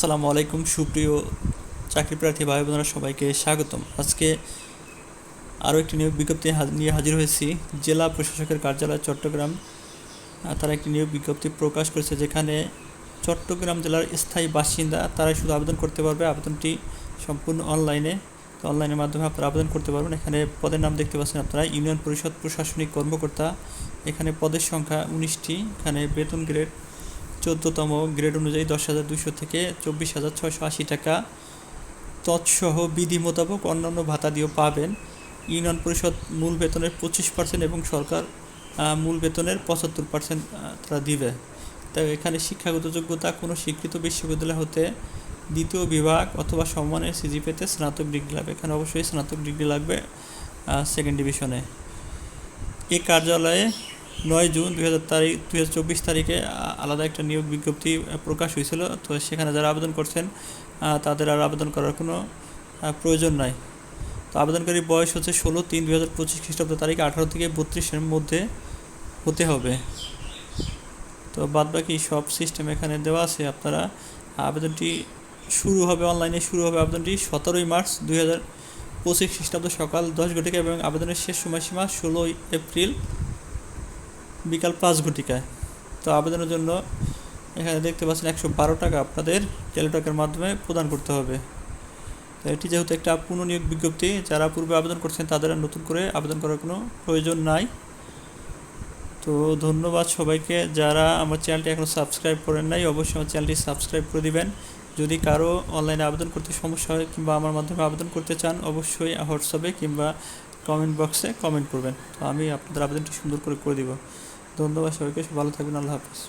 আসসালামু আলাইকুম, সুপ্রিয় চাকরি প্রার্থী ভাই বোনেরা, সবাইকে স্বাগতম। আজকে আরও একটি নিয়োগ বিজ্ঞপ্তি নিয়ে হাজির হয়েছি। জেলা প্রশাসকের কার্যালয় চট্টগ্রাম তারা একটি নিয়োগ বিজ্ঞপ্তি প্রকাশ করেছে যেখানে চট্টগ্রাম জেলার স্থায়ী বাসিন্দা, তারাই শুধু আবেদন করতে পারবে। আবেদনটি সম্পূর্ণ অনলাইনে, তো অনলাইনের মাধ্যমে আপনারা আবেদন করতে পারবেন। এখানে পদের নাম দেখতে পাচ্ছেন আপনারা, ইউনিয়ন পরিষদ প্রশাসনিক কর্মকর্তা। এখানে পদের সংখ্যা উনিশটি, এখানে বেতন গ্রেড চোদ্দোতম গ্রেড অনুযায়ী দশ হাজার দুশো থেকে চব্বিশ হাজার ছশো আশি টাকা। তৎসহ বিধি মোতাবক অন্যান্য ভাতা দিয়েও পাবেন। ইউনিয়ন পরিষদ মূল বেতনের পঁচিশ পার্সেন্ট এবং সরকার মূল বেতনের পঁচাত্তর পার্সেন্ট তারা দিবে। তাই এখানে শিক্ষাগত যোগ্যতা কোনো স্বীকৃত বিশ্ববিদ্যালয় হতে দ্বিতীয় বিভাগ অথবা সম্মানের সিজিপিতে স্নাতক ডিগ্রি লাগবে। এখানে অবশ্যই স্নাতক ডিগ্রি লাগবে সেকেন্ড ডিভিশনে এই কার্যালয়ে নয় জুন দুই হাজার তারিখ দুই হাজার চব্বিশ তারিখে আলাদা একটা নিয়োগ বিজ্ঞপ্তি প্রকাশ হয়েছিল। তো সেখানে যারা আবেদন করছেন তাদের আর আবেদন করার কোনো প্রয়োজন নাই। তো আবেদনকারী বয়স হচ্ছে ষোলো তিন দুই হাজার পঁচিশ খ্রিস্টাব্দ তারিখ, আঠারো থেকে বত্রিশের মধ্যে হতে হবে। তো বাদবাকি সব সিস্টেম এখানে দেওয়া আছে। আপনারা আবেদনটি শুরু হবে অনলাইনে, শুরু হবে আবেদনটি সতেরোই মার্চ দুই হাজার পঁচিশ খ্রিস্টাব্দ সকাল দশ ঘটিকা এবং আবেদনের শেষ সময়সীমা ষোলোই এপ্রিল বিকাল পাঁচ ঘটিকায়। তো আবেদনের জন্য এখানে দেখতে পাচ্ছেন একশো বারো টাকা আপনাদের টেলিটকের মাধ্যমে প্রদান করতে হবে। তো এটি যেহেতু একটা পুনঃনিয়োগ বিজ্ঞপ্তি, যারা পূর্বে আবেদন করছেন তাদের নতুন করে আবেদন করার কোনো প্রয়োজন নাই। তো ধন্যবাদ সবাইকে, যারা আমার চ্যানেলটি এখনও সাবস্ক্রাইব করেন নাই, অবশ্যই আমার চ্যানেলটি সাবস্ক্রাইব করে দিবেন। যদি কারও অনলাইনে আবেদন করতে সমস্যা হয় কিংবা আমার মাধ্যমে আবেদন করতে চান, অবশ্যই হোয়াটসঅ্যাপে কিংবা কমেন্ট বক্সে কমেন্ট করবেন। তো আমি আপনাদের আবেদনটি সুন্দর করে করে দিব। ধন্যবাদ সবাইকে, ভালো থাকবেন, আল্লাহ হাফিজ।